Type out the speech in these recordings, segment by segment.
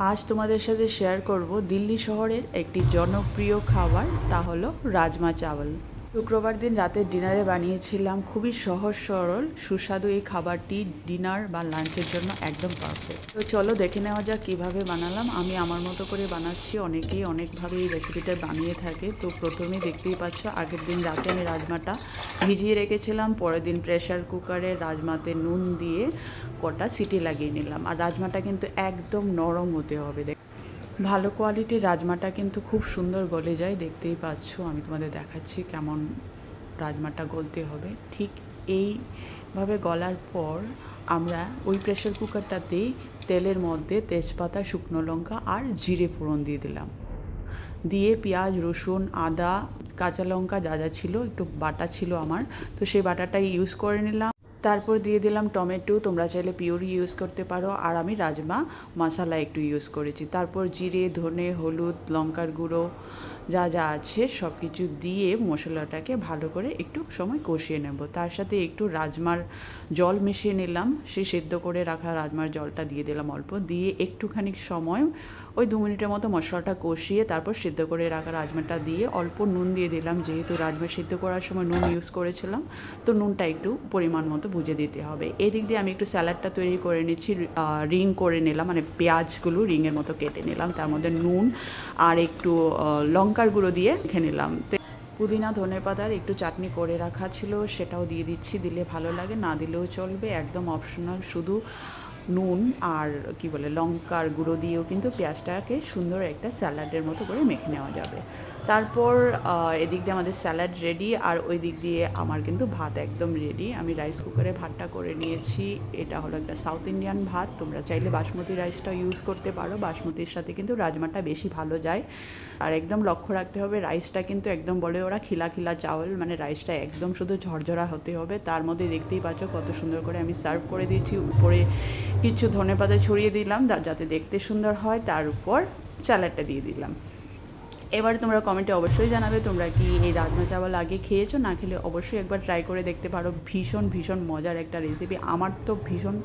আজ তোমাদের সাথে শেয়ার করব দিল্লি শহরের একটি জনপ্রিয় খাবার তা হলো রাজমা চাওয়াল শুক্রবার দিন রাতের ডিনারে বানিয়েছিলাম খুবই সহজ, সরল, সুস্বাদু এই খাবারটি ডিনার বা লাঞ্চের জন্য একদম পারফেক্ট তো চলো দেখে নেওয়া যাক কীভাবে বানালাম। আমি আমার মতো করে বানাচ্ছি, অনেকেই অনেকভাবে এই রেসিপিটা বানিয়ে থাকে। তো প্রথমে দেখতেই পাচ্ছ, আগের দিন রাতে আমি রাজমাটা ভিজিয়ে রেখেছিলাম, পরের দিন প্রেশার কুকারে রাজমাতে নুন দিয়ে কটা সিটি লাগিয়ে নিলাম। আর রাজমাটা কিন্তু একদম নরম হতে হবে, দেখ ভালো কোয়ালিটির রাজমাটা কিন্তু খুব সুন্দর গলে যায়, দেখতেই পাচ্ছ। আমি তোমাদের দেখাচ্ছি কেমন রাজমাটা গলতে হবে। ঠিক এইভাবে গলার পর আমরা ওই প্রেশার কুকারটাতেই তেলের মধ্যে তেজপাতা, শুকনো লঙ্কা আর জিরে ফোড়ন দিয়ে দিলাম। দিয়ে পেঁয়াজ, রসুন, আদা, কাঁচা লঙ্কা যা যা ছিল, একটু বাটা ছিল আমার, তো সেই বাটাটাই ইউজ করে নিলাম। তারপর দিয়ে দিলাম টমেটো, তোমরা চাইলে পিওরি ইউজ করতে পারো, আর আমি রাজমা মশলা একটু ইউজ করেছি। তারপর জিরে, ধনে, হলুদ, লঙ্কার গুঁড়ো, যা যা আছে সব কিছু দিয়ে মশলাটাকে ভালো করে একটু সময় কষিয়ে নেব। তার সাথে একটু রাজমার জল মিশিয়ে নিলাম। সে সেদ্ধ করে রাখা রাজমার জলটা দিয়ে দিলাম অল্প। দিয়ে একটুখানি সময় ওই দু মিনিটের মতো মশলাটা কষিয়ে তারপর সিদ্ধ করে রাখা রাজমাটা দিয়ে অল্প নুন দিয়ে দিলাম। যেহেতু রাজমা সিদ্ধ করার সময় নুন ইউজ করেছিলাম, তো নুনটা একটু পরিমাণ মতো বুঝে দিতে হবে। এদিক দিয়ে আমি একটু স্যালাডটা তৈরি করে নিচ্ছি রিং করে নিলাম মানে পেঁয়াজগুলো রিংয়ের মতো কেটে নিলাম, তার মধ্যে নুন আর একটু লঙ্কার গুঁড়ো দিয়ে রেখে নিলাম। পুদিনা ধনে পাতার একটু চাটনি করে রাখা ছিল, সেটাও দিয়ে দিচ্ছি, দিলে ভালো লাগে, না দিলেও চলবে, একদম অপশনাল শুধু নুন আর কি বলে, লঙ্কার গুঁড়ো দিয়েও কিন্তু পেঁয়াজটাকে সুন্দর একটা স্যালাডের মতো করে মেখে নেওয়া যাবে। তারপর এদিক দিয়ে আমাদের স্যালাড রেডি আর ওই দিক দিয়ে আমার কিন্তু ভাত একদম রেডি। আমি রাইস কুকারে ভাতটা করে নিয়েছি। এটা হলো একটা সাউথ ইন্ডিয়ান ভাত। তোমরা চাইলে বাসমতি রাইসটা ইউজ করতে পারো। বাসমতির সাথে কিন্তু রাজমাটা বেশি ভালো যায়। আর একদম লক্ষ্য রাখতে হবে, রাইসটা কিন্তু একদম বলে ওরা খিলা খিলা চাউল মানে রাইসটা একদম শুধু ঝরঝরা হতে হবে। তার মধ্যে দেখতেই পাচ্ছ কত সুন্দর করে আমি সার্ভ করে দিয়েছি। উপরে কিছু ধনে পাতা ছড়িয়ে দিলাম যাতে দেখতে সুন্দর হয়, তার উপর স্যালাডটা দিয়ে দিলাম। এবার তোমরা কমেন্টে অবশ্যই জানাবে, তোমরা কি এই রাজমা চাওয়াল আগে খেয়েছো? না খেলে অবশ্যই একবার ট্রাই করে দেখতে পারো। ভীষণ ভীষণ মজার একটা রেসিপি আমার তো ভীষণ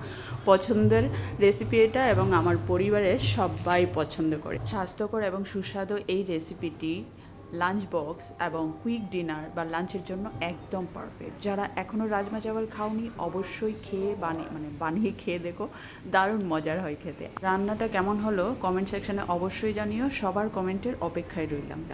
পছন্দের রেসিপি এটা এবং আমার পরিবারের সবাই পছন্দ করে। স্বাস্থ্যকর এবং সুস্বাদু এই রেসিপিটি লাঞ্চ বক্স এবং কুইক ডিনার বা লাঞ্চের জন্য একদম পারফেক্ট যারা এখনও রাজমা চাওয়াল খাওনি, অবশ্যই খেয়ে বানিয়ে মানে বানিয়ে খেয়ে দেখো, দারুণ মজার হয় খেতে। রান্নাটা কেমন হলো কমেন্ট সেকশনে অবশ্যই জানিও। সবার কমেন্টের অপেক্ষায় রইলাম।